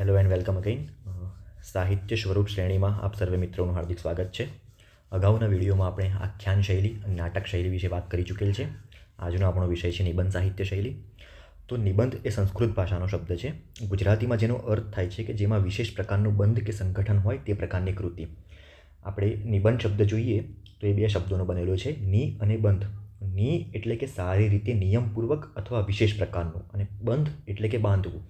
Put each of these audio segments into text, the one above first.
Hello and welcome again સાહિત્ય સ્વરૂપ શ્રેણીમાં આપ સર્વે મિત્રોનું હાર્દિક સ્વાગત છે. અગાઉના વિડીયોમાં આપણે આખ્યાન શૈલી અને નાટક શૈલી વિશે વાત કરી ચૂકેલ છે. આજનો આપણો વિષય છે નિબંધ સાહિત્ય શૈલી. તો નિબંધ એ સંસ્કૃત ભાષાનો શબ્દ છે. ગુજરાતીમાં જેનો અર્થ થાય છે કે જેમાં વિશેષ પ્રકારનું બંધ કે સંગઠન હોય તે પ્રકારની કૃતિ. આપણે નિબંધ શબ્દ જોઈએ તો એ બે શબ્દોનો બનેલો છે. ની અને બંધ. ની એટલે કે સારી રીતે નિયમપૂર્વક અથવા વિશેષ પ્રકારનું અને બંધ એટલે કે બાંધવું.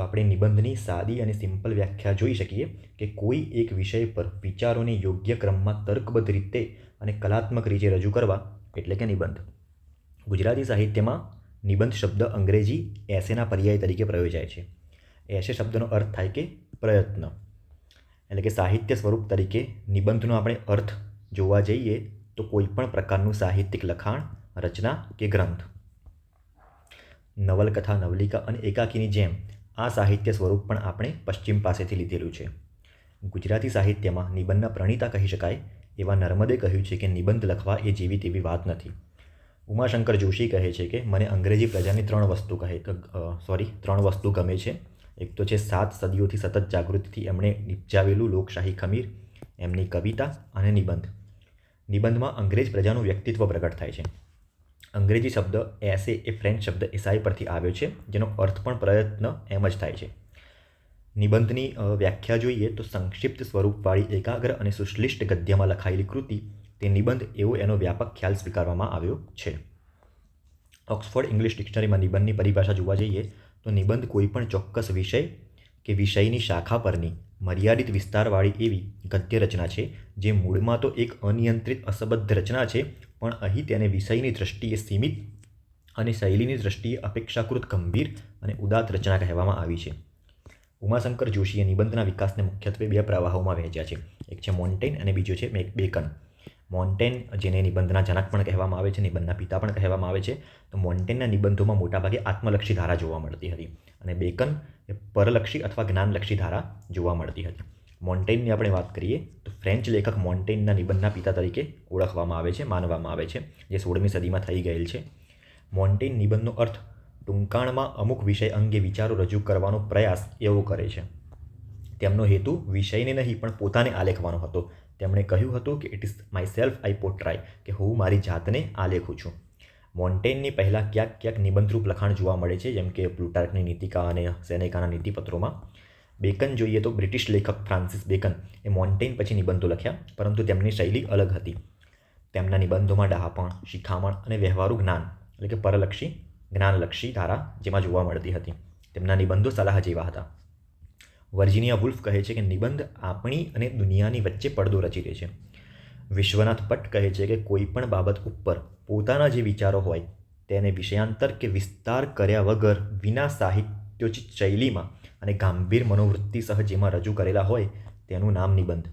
તો આપણે નિબંધની સાદી અને સિમ્પલ વ્યાખ્યા જોઈ શકીએ કે કોઈ એક વિષય પર વિચારોને યોગ્ય ક્રમમાં તર્કબદ્ધ રીતે અને કલાત્મક રીતે રજૂ કરવા, એટલે કે નિબંધ. ગુજરાતી સાહિત્યમાં નિબંધ શબ્દ અંગ્રેજી એસેના પર્યાય તરીકે પ્રયોજાય છે. એસે શબ્દનો અર્થ થાય કે પ્રયત્ન. એટલે કે સાહિત્ય સ્વરૂપ તરીકે નિબંધનો આપણે અર્થ જોવા જઈએ તો કોઈપણ પ્રકારનું સાહિત્યિક લખાણ, રચના કે ગ્રંથ. નવલકથા, નવલિકા અને એકાકીની જેમ આ સાહિત્ય સ્વરૂપ પણ આપણે પશ્ચિમ પાસેથી લીધેલું છે. ગુજરાતી સાહિત્યમાં નિબંધના પ્રણીતા કહી શકાય એવા નર્મદે કહ્યું છે કે નિબંધ લખવા એ જેવી તેવી વાત નથી. ઉમાશંકર જોશી કહે છે કે મને અંગ્રેજી પ્રજાની ત્રણ વસ્તુ કહે સોરી ત્રણ વસ્તુ ગમે છે. એક તો છે સાત સદીઓથી સતત જાગૃતિથી એમણે નિપજાવેલું લોકશાહી ખમીર, એમની કવિતા અને નિબંધ. નિબંધમાં અંગ્રેજ પ્રજાનું વ્યક્તિત્વ પ્રગટ થાય છે. અંગ્રેજી શબ્દ એસે એ ફ્રેન્ચ શબ્દ એસાઈ પરથી આવ્યો છે, જેનો અર્થ પણ પ્રયત્ન એમ જ થાય છે. નિબંધની વ્યાખ્યા જોઈએ તો સંક્ષિપ્ત સ્વરૂપવાળી એકાગ્ર અને સુશ્લિષ્ટ ગદ્યમાં લખાયેલી કૃતિ, તે નિબંધ એવો એનો વ્યાપક ખ્યાલ સ્વીકારવામાં આવ્યો છે. ઓક્સફોર્ડ ઇંગ્લિશ ડિક્શનરીમાં નિબંધની પરિભાષા જોવા જઈએ તો નિબંધ કોઈપણ ચોક્કસ વિષય કે વિષયની શાખા પરની મર્યાદિત વિસ્તારવાળી એવી ગદ્ય રચના છે, જે મૂળમાં તો એક અનિયંત્રિત અસબદ્ધ રચના છે પણ અહીં તેને વિષયની દૃષ્ટિએ સીમિત અને શૈલીની દૃષ્ટિએ અપેક્ષાકૃત ગંભીર અને ઉદાત્ત રચના કહેવામાં આવી છે. ઉમાશંકર જોશીએ નિબંધના વિકાસને મુખ્યત્વે બે પ્રવાહોમાં વહેંચ્યા છે. એક છે મોન્ટેન અને બીજો છે બેકન. મોન્ટેન, જેને નિબંધના જનક પણ કહેવામાં આવે છે, નિબંધના પિતા પણ કહેવામાં આવે છે, તો મોન્ટેનના નિબંધોમાં મોટાભાગે આત્મલક્ષી ધારા જોવા મળતી હતી અને બેકન એ પરલક્ષી અથવા જ્ઞાનલક્ષી ધારા જોવા મળતી હતી. મોન્ટેનની આપણે વાત કરીએ, તો ફ્રેન્ચ લેખક મોન્ટેનના નિબંધના પિતા તરીકે ઓળખવામાં આવે છે, માનવામાં આવે છે, જે સોળમી સદીમાં થઈ ગયેલ છે. મોન્ટેન નિબંધનો અર્થ, ટૂંકાણમાં અમુક વિષય અંગે વિચારો રજૂ કરવાનો પ્રયાસ એવો કરે છે. તેમનો હેતુ વિષયને નહીં, પણ પોતાને આલેખવાનો હતો. તેમણે કહ્યું હતું કે it is myself I portray કે હું મારી જાતને આલેખું છું. મોન્ટેનની પહેલાં ક્યાંક ક્યાંક નિબંધરૂપ લખાણ જોવા મળે છે, જેમ કે પ્લુટાર્કની નીતિકા અને સેનેકાના નીતિપત્રોમાં. બેકન જોઈએ તો બ્રિટિશ લેખક ફ્રાન્સિસ બેકન એ મોન્ટેન પછી નિબંધો લખ્યા, પરંતુ તેમની શૈલી અલગ હતી. તેમના નિબંધોમાં ડહાપણ, શિખામણ અને વ્યવહારુ જ્ઞાન, એટલે કે પરલક્ષી, જ્ઞાનલક્ષી ધારા જેમાં જોવા મળતી હતી. તેમના નિબંધો સલાહ જેવા હતા. વર્જિનિયા વુલ્ફ કહે છે કે નિબંધ આપણી અને દુનિયાની વચ્ચે પડદો રચી રહે છે. વિશ્વનાથ ભટ્ટ કહે છે કે કોઈ પણ બાબત ઉપર પોતાના જે વિચારો હોય, તેને વિષયાંતર કે વિસ્તાર કર્યા વગર વિના સાહિત્યોચિત શૈલીમાં અને ગંભીર મનોવૃત્તિ સહ જેમાં રજૂ કરેલા હોય તેનું નામ નિબંધ.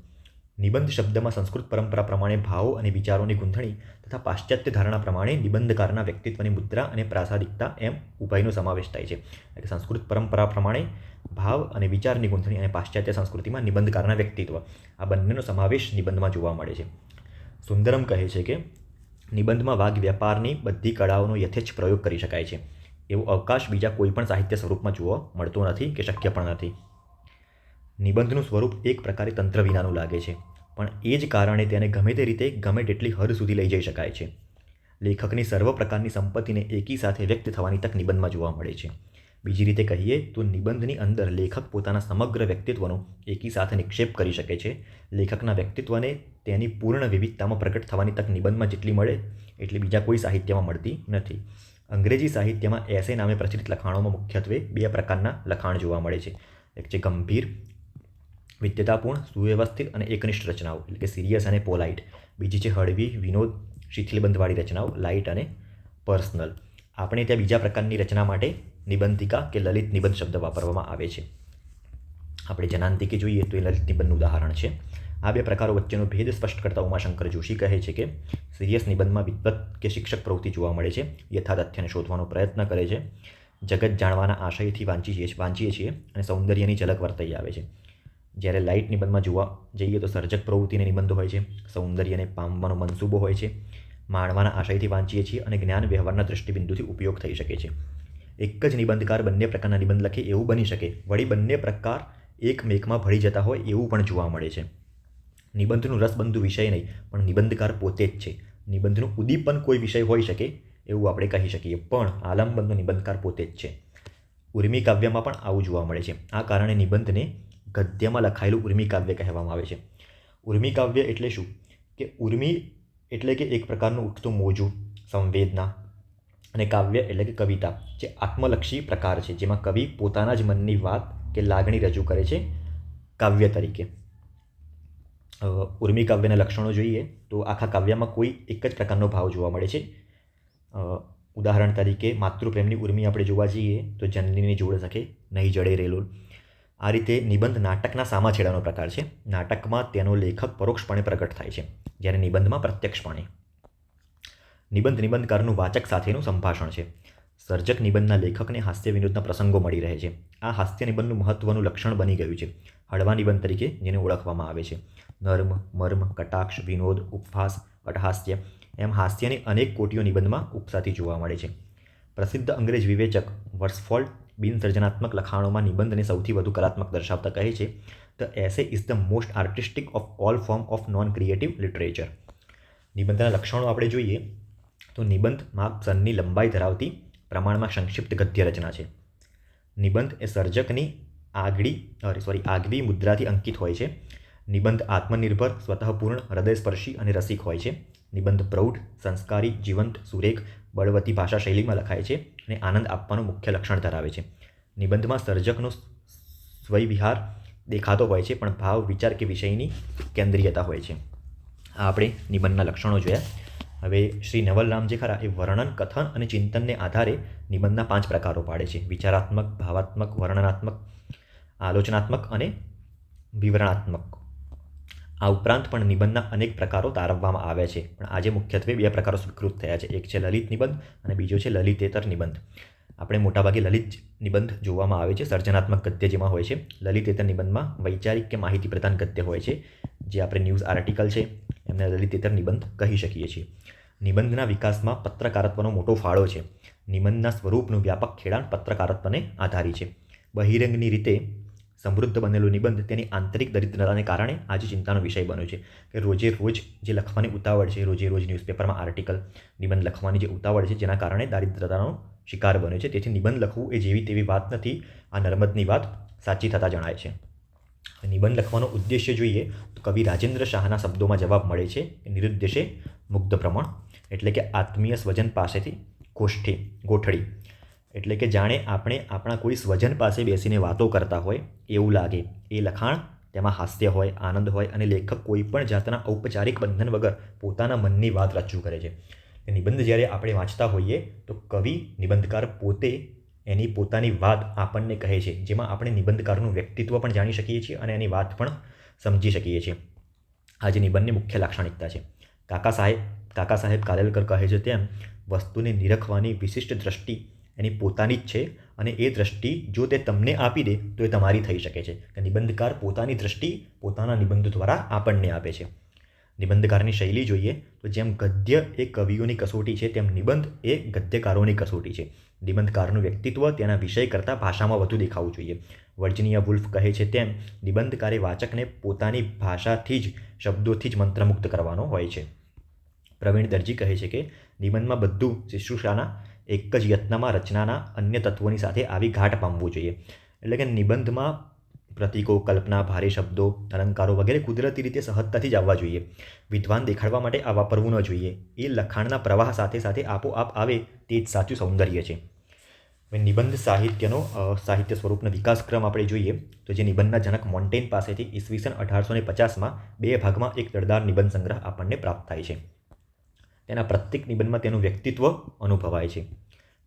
નિબંધ શબ્દમાં સંસ્કૃત પરંપરા પ્રમાણે ભાવો અને વિચારોની ગૂંથણી તથા પાશ્ચાત્ય ધારણા પ્રમાણે નિબંધકારના વ્યક્તિત્વની મુદ્રા અને પ્રાસાદિકતા એમ ઉપાયનો સમાવેશ થાય છે. એટલે સંસ્કૃત પરંપરા પ્રમાણે ભાવ અને વિચારની ગૂંથણી અને પાશ્ચાત્ય સંસ્કૃતિમાં નિબંધકારના વ્યક્તિત્વ. આ બંનેનો સમાવેશ નિબંધમાં જોવા મળે છે. સુંદરમ કહે છે કે નિબંધમાં વાઘ વ્યાપારની બધી કળાઓનો યથેચ્છ પ્રયોગ કરી શકાય છે. એવો અવકાશ બીજા કોઈ પણ સાહિત્ય સ્વરૂપમાં જોવા મળતો નથી કે શક્ય પણ નથી. નિબંધનું સ્વરૂપ એક પ્રકારે તંત્ર વિનાનું લાગે છે, પણ એ જ કારણે તેને ગમે તે રીતે ગમે તેટલી હદ સુધી લઈ જઈ શકાય છે. લેખકની સર્વ પ્રકારની સંપત્તિને એકી સાથે વ્યક્ત થવાની તક નિબંધમાં જોવા મળે છે. બીજી રીતે કહીએ તો નિબંધની અંદર લેખક પોતાના સમગ્ર વ્યક્તિત્વનો એકી સાથે નિક્ષેપ કરી શકે છે. લેખકના વ્યક્તિત્વને તેની પૂર્ણ વિવિધતામાં પ્રગટ થવાની તક નિબંધમાં જેટલી મળે, એટલી બીજા કોઈ સાહિત્યમાં મળતી નથી. અંગ્રેજી સાહિત્યમાં એસે નામે પ્રચલિત લખાણોમાં મુખ્યત્વે બે પ્રકારના લખાણ જોવા મળે છે. એક છે ગંભીર, વિદ્યતાપૂર્ણ, સુવ્યવસ્થિત અને એકનિષ્ઠ રચનાઓ, એટલે કે સિરિયસ અને પોલાઇટ. બીજી છે હળવી, વિનોદ, શિથિલબંધવાળી રચનાઓ, લાઇટ અને પર્સનલ. આપણે ત્યાં બીજા પ્રકારની રચના માટે નિબંધિકા કે લલિત નિબંધ શબ્દ વાપરવામાં આવે છે. આપણે જનાંતિકે જોઈએ તો એ લલિત નિબંધનું ઉદાહરણ છે. આ બે પ્રકારો વચ્ચેનો ભેદ સ્પષ્ટ કરતા ઉમાશંકર જોશી કહે છે કે સિરિયસ નિબંધમાં વિદ્વત કે શિક્ષક પ્રવૃત્તિ જોવા મળે છે યથાતથ્યને શોધવાનો પ્રયત્ન કરે છે, જગત જાણવાના આશયથી વાંચીએ વાંચીએ છીએ અને સૌંદર્યની ઝલક વર્તાઈ આવે છે. જ્યારે લાઇટ નિબંધમાં જોવા જઈએ તો સર્જક પ્રવૃત્તિને નિબંધ હોય છે, સૌંદર્યને પામવાનો મનસૂબો હોય છે, માણવાના આશયથી વાંચીએ છીએ અને જ્ઞાન વ્યવહારના દૃષ્ટિબિંદુથી ઉપયોગ થઈ શકે છે. એક જ નિબંધકાર બંને પ્રકારના નિબંધ લખે એવું બની શકે. વળી બંને પ્રકાર એકમેકમાં ભળી જતા હોય એવું પણ જોવા મળે છે. નિબંધનું રસબંધુ વિષય નહીં, પણ નિબંધકાર પોતે જ છે. નિબંધનું ઉદીપન કોઈ વિષય હોઈ શકે એવું આપણે કહી શકીએ, પણ આલંબનનો નિબંધકાર પોતે જ છે. ઉર્મી કાવ્યમાં પણ આવું જોવા મળે છે. આ કારણે નિબંધને ગદ્યમાં લખાયેલું ઉર્મી કાવ્ય કહેવામાં આવે છે. ઉર્મી કાવ્ય એટલે શું? કે ઉર્મી એટલે કે એક પ્રકારનું ઉઠતું મોજું, સંવેદના અને કાવ્ય એટલે કે કવિતા, જે આત્મલક્ષી પ્રકાર છે, જેમાં કવિ પોતાના જ મનની વાત કે લાગણી રજૂ કરે છે કાવ્ય તરીકે. ઉર્મી કાવ્યના લક્ષણો જોઈએ તો આખા કાવ્યમાં કોઈ એક જ પ્રકારનો ભાવ જોવા મળે છે. ઉદાહરણ તરીકે, માતૃપ્રેમની ઉર્મી આપણે જોવા જઈએ તો જનનીની જોડ સખે નહીં જડે રેલુલ. આ રીતે નિબંધ નાટકના સામાછેડાનો પ્રકાર છે. નાટકમાં તેનો લેખક પરોક્ષપણે પ્રગટ થાય છે, જ્યારે નિબંધમાં પ્રત્યક્ષપણે. નિબંધ નિબંધકારનું વાચક સાથેનું સંભાષણ છે. સર્જક નિબંધના લેખકને હાસ્ય વિનોદના પ્રસંગો મળી રહે છે. આ હાસ્ય નિબંધનું મહત્વનું લક્ષણ બની ગયું છે. હળવા નિબંધ તરીકે જેને ઓળખવામાં આવે છે. નર્મ, મર્મ, કટાક્ષ, વિનોદ, ઉપહાસ અટહાસ્ય એમ હાસ્યની અનેક કોટીઓ નિબંધમાં ઉપસાથી જોવા મળે છે. પ્રસિદ્ધ અંગ્રેજ વિવેચક વર્સફોલ્ડ બિનસર્જનાત્મક લખાણોમાં નિબંધને સૌથી વધુ કલાત્મક દર્શાવતા કહે છે the essay is the most artistic of all form of non creative literature નિબંધના લક્ષણો આપણે જોઈએ તો નિબંધ માપસરની લંબાઈ ધરાવતી પ્રમાણમાં સંક્ષિપ્ત ગદ્ય રચના છે. નિબંધ એ સર્જકની આગળી સોરી આગવી મુદ્રાથી અંકિત હોય છે. નિબંધ આત્મનિર્ભર, સ્વતઃપૂર્ણ, હૃદયસ્પર્શી અને રસિક હોય છે. નિબંધ પ્રૌઢ, સંસ્કારી, જીવંત, સુરેખ, બળવતી ભાષા શૈલીમાં લખાય છે અને આનંદ આપવાનું મુખ્ય લક્ષણ ધરાવે છે. નિબંધમાં સર્જકનો સ્વયવિહાર દેખાતો હોય છે, પણ ભાવ, વિચાર કે વિષયની કેન્દ્રીયતા હોય છે. આ આપણે નિબંધના લક્ષણો જોયા. હવે શ્રી નવલરામ જે ખરા, એ વર્ણન, કથન અને ચિંતનને આધારે નિબંધના પાંચ પ્રકારો પાડે છે. વિચારાત્મક, ભાવાત્મક, વર્ણનાત્મક આલોચનાત્મક અને વિવરણાત્મક. આ ઉપરાંત પણ નિબંધના અનેક પ્રકારો તારવવામાં આવે છે. પણ આજે મુખ્યત્વે બે પ્રકારો સ્વીકૃત થયા છે. એક છે લલિત નિબંધ અને બીજો છે લલિતેતર નિબંધ. આપણે મોટાભાગે લલિત નિબંધ જોવામાં આવે છે સર્જનાત્મક ગદ્ય જેમાં હોય છે. લલિતેતર નિબંધમાં વૈચારિક કે માહિતી પ્રધાન ગદ્ય હોય છે, જે આપણે ન્યૂઝ આર્ટિકલ છે, એમને લલિતેતર નિબંધ કહી શકીએ છીએ. નિબંધના વિકાસમાં પત્રકારત્વનો મોટો ફાળો છે. નિબંધના સ્વરૂપનું વ્યાપક ખેડાણ પત્રકારત્વને આધારી છે. બહિરંગની રીતે સમૃદ્ધ બનેલો નિબંધ તેની આંતરિક દરિદ્રતાને કારણે આજે ચિંતાનો વિષય બન્યો છે. કે રોજે રોજ જે લખવાની ઉતાવળ છે, રોજે રોજ ન્યૂઝપેપરમાં આર્ટિકલ નિબંધ લખવાની જે ઉતાવળ છે, જેના કારણે દારિદ્રતાનો શિકાર બન્યો છે. તેથી નિબંધ લખવું એ જેવી તેવી વાત નથી, આ નર્મદની વાત સાચી થતાં જણાય છે. નિબંધ લખવાનો ઉદ્દેશ્ય જોઈએ તો કવિ રાજેન્દ્ર શાહના શબ્દોમાં જવાબ મળે છે નિરુદ્દેશે મુગ્ધ પ્રમાણ એટલે કે આત્મીય સ્વજન પાસેથી ગોષ્ઠી ગોઠડી એટલે કે જાણે આપણે આપણા કોઈ સ્વજન પાસે બેસીને વાતો કરતા હોય, એવું લાગે. એ લખાણ તેમાં હાસ્ય હોય, આનંદ હોય અને લેખક કોઈ પણ જાતના ઔપચારિક બંધન વગર પોતાના મનની વાત રજૂ કરે છે. નિબંધ જ્યારે આપણે વાંચતા હોઈએ, તો કવિ નિબંધકાર પોતે એની પોતાની વાત આપણને કહે છે, જેમાં આપણે નિબંધકારનું વ્યક્તિત્વ પણ જાણી શકીએ છીએ અને એની વાત પણ સમજી શકીએ છીએ. આ જે નિબંધની મુખ્ય લાક્ષણિકતા છે. કાકા સાહેબ કાકા સાહેબ કાલેલકર કહે છે તેમ, વસ્તુને નિરખવાની વિશિષ્ટ દ્રષ્ટિ એની પોતાની જ છે અને એ દ્રષ્ટિ જો તે તમને આપી દે, તો એ તમારી થઈ શકે છે. કે નિબંધકાર પોતાની દ્રષ્ટિ પોતાના નિબંધ દ્વારા આપણને આપે છે. નિબંધકારની શૈલી જોઈએ તો જેમ ગદ્ય એ કવિઓની કસોટી છે, તેમ નિબંધ એ ગદ્યકારોની કસોટી છે. નિબંધકારનું વ્યક્તિત્વ તેના વિષય કરતાં ભાષામાં વધુ દેખાવું જોઈએ. વર્જિનિયા વુલ્ફ કહે છે તેમ, નિબંધકારે વાચકને પોતાની ભાષાથી જ, શબ્દોથી જ મંત્રમુક્ત કરવાનો હોય છે. પ્રવીણ દરજી કહે છે કે, નિબંધમાં બધું શુશ્રૂષાના એક જ યત્નમાં રચનાના અન્ય તત્વોની સાથે આવી ઘાટ પામવું જોઈએ. એટલે કે નિબંધમાં પ્રતીકો, કલ્પના, ભારે શબ્દો, અલંકારો વગેરે કુદરતી રીતે સહજતાથી જ આવવા જોઈએ. વિદ્વાન દેખાડવા માટે આ વાપરવું ન જોઈએ. એ લખાણના પ્રવાહ સાથે સાથે આપોઆપ આવે તે જ સાચું સૌંદર્ય છે. હવે નિબંધ સાહિત્યનો સાહિત્ય સ્વરૂપનો વિકાસક્રમ આપણે જોઈએ તો જે નિબંધના જનક મોન્ટેન પાસેથી ઈસવીસન અઢારસો ને પચાસમાં બે ભાગમાં એક દળદાર નિબંધ સંગ્રહ આપણને પ્રાપ્ત થાય છે. તેના પ્રત્યેક નિબંધમાં તેનું વ્યક્તિત્વ અનુભવાય છે.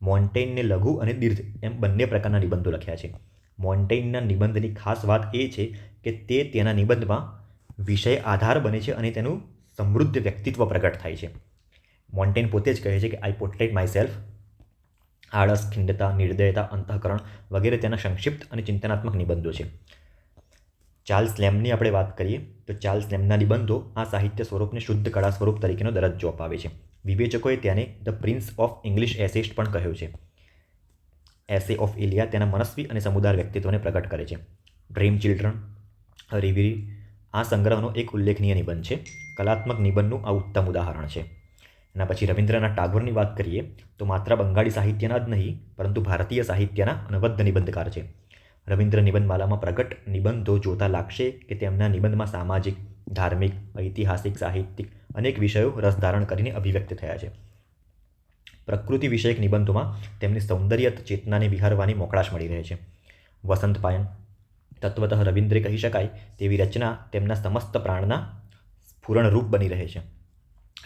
મોન્ટેનને લઘુ અને દીર્ઘ એમ બંને પ્રકારના નિબંધો લખ્યા છે. મોન્ટેનના નિબંધની ખાસ વાત એ છે કે તે તેના નિબંધમાં વિષય આધાર બને છે અને તેનું સમૃદ્ધ વ્યક્તિત્વ પ્રગટ થાય છે. મોન્ટેન પોતે જ કહે છે કે આઈ પોર્ટ્રેટ માય સેલ્ફ આળસ ખિંડતા નિર્દયતા, અંતઃકરણ વગેરે તેના સંક્ષિપ્ત અને ચિંતનાત્મક નિબંધો છે. ચાર્લ્સ લેમ્બની આપણે વાત કરીએ, તો ચાર્લ્સ લેમ્બના નિબંધો આ સાહિત્ય સ્વરૂપને શુદ્ધ કળા સ્વરૂપ તરીકેનો દરજ્જો અપાવે છે. વિવેચકોએ તેને the prince of English essayist પણ કહ્યું છે. એસે ઓફ ઇલિયા તેના મનસ્વી અને સમુદાય વ્યક્તિત્વને પ્રગટ કરે છે. ડ્રીમ ચિલ્ડ્રન રિવિરી આ સંગ્રહનો એક ઉલ્લેખનીય નિબંધ છે. કલાત્મક નિબંધનું આ ઉત્તમ ઉદાહરણ છે. એના પછી રવિન્દ્રનાથ ટાગોરની વાત કરીએ, તો માત્ર બંગાળી સાહિત્યના જ નહીં, પરંતુ ભારતીય સાહિત્યના અનવદ્ધ નિબંધકાર છે. રવિન્દ્ર નિબંધમાલામાં પ્રગટ નિબંધો જોતા લાગશે કે તેમના નિબંધમાં સામાજિક, ધાર્મિક, ઐતિહાસિક, સાહિત્યિક અનેક વિષયો રસ ધારણ કરીને અભિવ્યક્ત થયા છે. પ્રકૃતિ વિષયક નિબંધોમાં તેમની સૌંદર્ય ચેતનાને વિહારવાની મોકળાશ મળી રહે છે. વસંત પાયન, તત્વતઃ રવિન્દ્રે કહી શકાય તેવી રચના તેમના સમસ્ત પ્રાણના સ્ફુરણરૂપ બની રહે છે.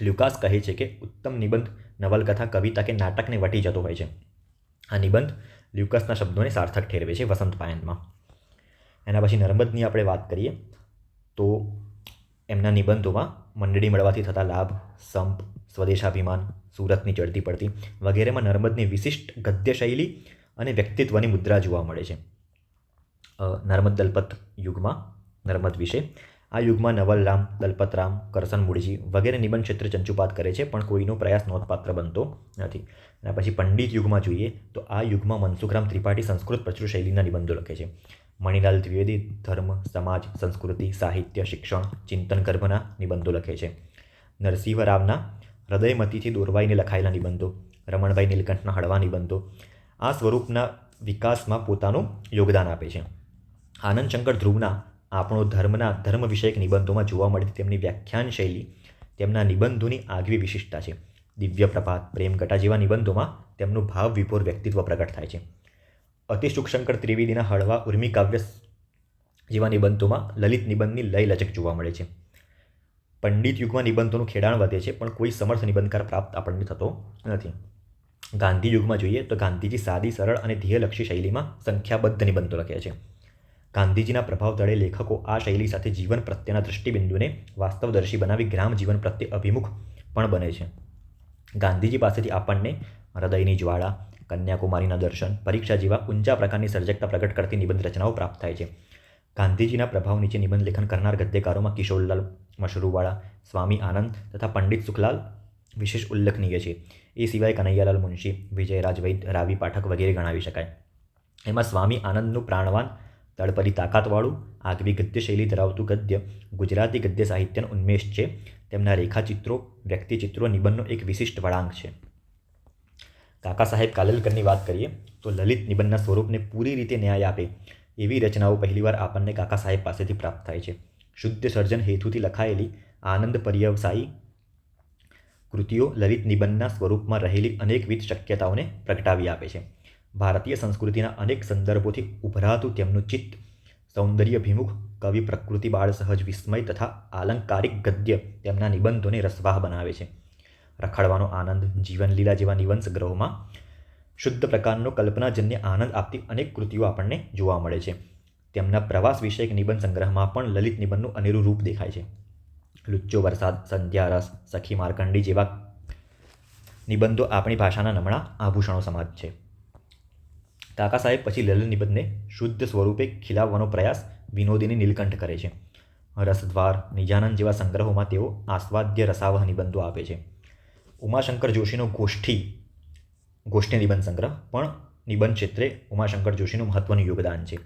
લ્યુકાસ કહે છે કે, ઉત્તમ નિબંધ નવલકથા, કવિતા કે નાટકને વટી જતો હોય છે. આ નિબંધ લ્યુકાસના શબ્દોને સાર્થક ઠેરવે છે વસંત પાયનમાં. એના પછી નર્મદની આપણે વાત કરીએ, તો એમના નિબંધોમાં મંડળી મળવાથી થતા લાભ, સંપ, સ્વદેશાભિમાન, સુરતની ચડતી પડતી વગેરેમાં નર્મદની વિશિષ્ટ ગદ્ય શૈલી અને વ્યક્તિત્વની મુદ્રા જોવા મળે છે. નર્મદ દલપત યુગમાં નર્મદ વિશે આ યુગમાં નવલરામ, દલપતરામ, કરસન મૂળજી વગેરે નિબંધ ક્ષેત્રે ચંચુપાત કરે છે, પણ કોઈનો પ્રયાસ નોંધપાત્ર બનતો નથી. અને પછી પંડિત યુગમાં જોઈએ તો આ યુગમાં મનસુખરામ ત્રિપાઠી સંસ્કૃત પ્રચુર શૈલીના નિબંધો લખે છે. મણિલાલ દ્વિવેદી, ધર્મ, સમાજ, સંસ્કૃતિ, સાહિત્ય, શિક્ષણ, ચિંતન ગર્ભના નિબંધો લખે છે. નરસિંહ રાવના હૃદયમતીથી દોરવાઈને લખાયેલા નિબંધો, રમણભાઈ નીલકંઠના હળવા નિબંધો, આ સ્વરૂપના વિકાસમાં પોતાનું યોગદાન આપે છે. આનંદ શંકર ધ્રુવના આપણો ધર્મના ધર્મ વિષયક નિબંધોમાં જોવા મળતી તેમની વ્યાખ્યાન શૈલી તેમના નિબંધોની આગવી વિશિષ્ટતા છે. દિવ્ય પ્રભાત પ્રેમગટા જેવા નિબંધોમાં તેમનું ભાવ વિભોર વ્યક્તિત્વ પ્રગટ થાય છે. અતિશુકશંકર ત્રિવેદીના હળવા, ઉર્મી કાવ્ય જેવા નિબંધોમાં લલિત નિબંધની લય લચક જોવા મળે છે. પંડિત યુગમાં નિબંધોનું ખેડાણ વધે છે, પણ કોઈ સમર્થ નિબંધકાર પ્રાપ્ત આપણને થતો નથી. ગાંધી યુગમાં જોઈએ તો ગાંધીજી સાદી, સરળ અને ધ્યેયલક્ષી શૈલીમાં સંખ્યાબદ્ધ નિબંધો લખ્યા છે. ગાંધીજીના પ્રભાવ તળે લેખકો આ શૈલી સાથે જીવન પ્રત્યેના દૃષ્ટિબિંદુને વાસ્તવદર્શી બનાવી ગ્રામ જીવન પ્રત્યે અભિમુખ પણ બને છે. ગાંધીજી પાસેથી આપણને હૃદયની જ્વાળા, કન્યાકુમારીના દર્શન, પરીક્ષા જેવા ઊંચા પ્રકારની સર્જકતા પ્રગટ કરતી નિબંધ રચનાઓ પ્રાપ્ત થાય છે. ગાંધીજીના પ્રભાવ નીચે નિબંધ લેખન કરનાર ગદ્યકારોમાં કિશોરલાલ મશરૂવાળા, સ્વામી આનંદ તથા પંડિત સુખલાલ વિશેષ ઉલ્લેખનીય છે. એ સિવાય કનૈયાલાલ મુનશી વિજય રાજવૈદ રાવી પાઠક વગેરે ગણાવી શકાય. એમાં સ્વામી આનંદનું પ્રાણવાન તળપદી તાકાતવાળું આગવી ગદ્ય શૈલી ધરાવતું ગદ્ય ગુજરાતી ગદ્ય સાહિત્યનો ઉન્મેષ છે તેમના રેખાચિત્રો વ્યક્તિચિત્રો નિબંધનો એક વિશિષ્ટ વળાંક છે કાકા સાહેબ કાલેલકરની વાત કરીએ તો લલિત નિબંધના સ્વરૂપને પૂરી રીતે ન્યાય આપે એવી રચનાઓ પહેલીવાર આપણને કાકા સાહેબ પાસેથી પ્રાપ્ત થાય છે શુદ્ધ સર્જન હેતુથી લખાયેલી આનંદ પર્યવસાયી કૃતિઓ લલિત નિબંધના સ્વરૂપમાં રહેલી અનેકવિધ શક્યતાઓને પ્રગટાવી આપે છે ભારતીય સંસ્કૃતિના અનેક સંદર્ભોથી ઉભરાતું તેમનું ચિત્ત, સૌંદર્યભિમુખ, કવિ પ્રકૃતિ, બાળ સહજ વિસ્મય તથા આલંકારિક ગદ્ય તેમના નિબંધોને રસવાહ બનાવે છે. રખડવાનો આનંદ, જીવનલીલા જેવા નિબંધ ગ્રહોમાં શુદ્ધ પ્રકારનો કલ્પનાજન્ય આનંદ આપતી અનેક કૃતિઓ આપણને જોવા મળે છે. તેમના પ્રવાસ વિષયક નિબંધ સંગ્રહમાં પણ લલિત નિબંધનું અનેરું રૂપ દેખાય છે. લુચ્ચો વરસાદ, સંધ્યા રસ, સખી માર્કંડી જેવા નિબંધો આપણી ભાષાના નમણા આભૂષણો સમાજ છે. કાકા સાહેબ પછી લલન નિબંધને શુદ્ધ સ્વરૂપે ખીલાવવાનો પ્રયાસ વિનોદીની નીલકંઠ કરે છે. રસદ્વાર, નિજાનંદ જેવા સંગ્રહોમાં તેઓ આસ્વાદ્ય રસાવહ નિબંધો આપે છે. ઉમાશંકર જોશીનો ગોષ્ઠી ગોષ્ઠી નિબંધ સંગ્રહ, પણ નિબંધ ક્ષેત્રે ઉમાશંકર જોશીનું મહત્ત્વનું યોગદાન છે.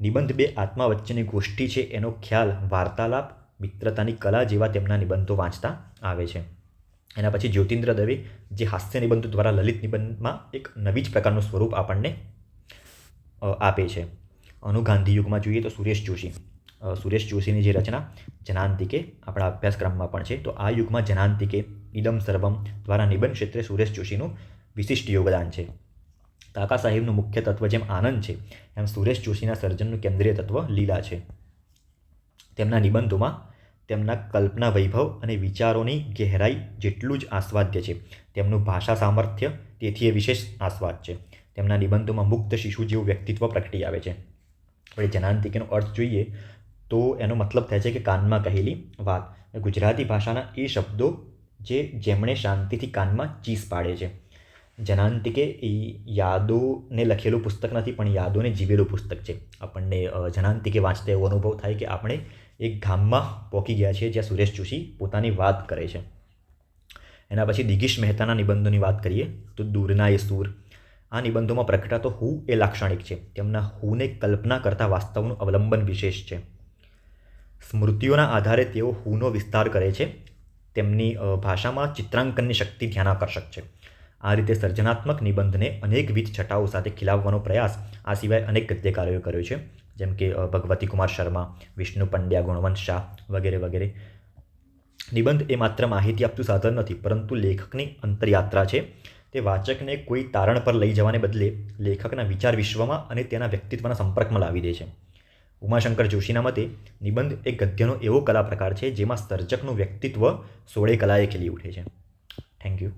નિબંધ બે આત્મા વચ્ચેની ગોષ્ઠી છે એનો ખ્યાલ વાર્તાલાપ, મિત્રતાની કલા જેવા તેમના નિબંધો વાંચતા આવે છે. એના પછી જ્યોતિન્દ્ર દવે જે હાસ્ય નિબંધો દ્વારા લલિત નિબંધમાં એક નવી જ પ્રકારનું સ્વરૂપ આપણને આપે છે. અનુ ગાંધી યુગમાં જોઈએ તો સુરેશ જોશી. સુરેશ જોશીની જે રચના જનાંતિકે આપણા અભ્યાસક્રમમાં પણ છે, તો આ યુગમાં જનાંતિકે ઇદમ સર્વમ દ્વારા નિબંધ ક્ષેત્રે સુરેશ જોશીનું વિશિષ્ટ યોગદાન છે. કાકા સાહેબનું મુખ્ય તત્વ જેમ આનંદ છે, એમ સુરેશ જોશીના સર્જનનું કેન્દ્રીય તત્વ લીલા છે. તેમના નિબંધોમાં તેમના કલ્પના વૈભવ અને વિચારોની ગહેરાઈ જેટલું જ આસ્વાદ્ય છે. તેમનું ભાષા સામર્થ્ય, તેથી એ વિશેષ આસ્વાદ છે. તેમના નિબંધોમાં મુક્ત શિશુ જેવું વ્યક્તિત્વ પ્રગટી આવે છે. હવે જનાંતિકેનો અર્થ જોઈએ તો એનો મતલબ થાય છે કે કાનમાં કહેલી વાત. ગુજરાતી ભાષાના એ શબ્દો જે જેમણે શાંતિથી કાનમાં ચીસ પાડે છે. જનાંતિકે એ યાદોને લખેલું પુસ્તક નથી, પણ યાદોને જીવેલું પુસ્તક છે. આપણને જનાંતિકે વાંચતા એવો અનુભવ થાય કે આપણે એક ગામમાં પહોંચી ગયા છે જ્યાં સુરેશ જોશી પોતાની વાત કરે છે. એના પછી દિગીશ મહેતાના નિબંધોની વાત કરીએ તો દૂરના એ સૂર. આ નિબંધોમાં પ્રગટાતો હું એ લાક્ષણિક છે. તેમના હુને કલ્પના કરતાં વાસ્તવનું અવલંબન વિશેષ છે. સ્મૃતિઓના આધારે તેઓ હુનો વિસ્તાર કરે છે. તેમની ભાષામાં ચિત્રાંકનની શક્તિ ધ્યાનાકર્ષક છે. આ રીતે સર્જનાત્મક નિબંધને અનેકવિધ છટાઓ સાથે ખીલાવવાનો પ્રયાસ આ સિવાય અનેક ગદ્યકારોએ કર્યો છે. જેમ કે ભગવતી કુમાર શર્મા, વિષ્ણુ પંડ્યા, ગુણવંત શાહ વગેરે વગેરે. નિબંધ એ માત્ર માહિતી આપતું સાધન નથી, પરંતુ લેખકની અંતરયાત્રા છે. તે વાચકને કોઈ તારણ પર લઈ જવાને બદલે લેખકના વિચાર વિશ્વમાં અને તેના વ્યક્તિત્વના સંપર્કમાં લાવી દે છે. ઉમાશંકર જોશીના મતે, નિબંધ એ ગદ્યનો એવો કલા પ્રકાર છે જેમાં સર્જકનું વ્યક્તિત્વ સોળે કલાએ ખીલી ઉઠે છે. Thank you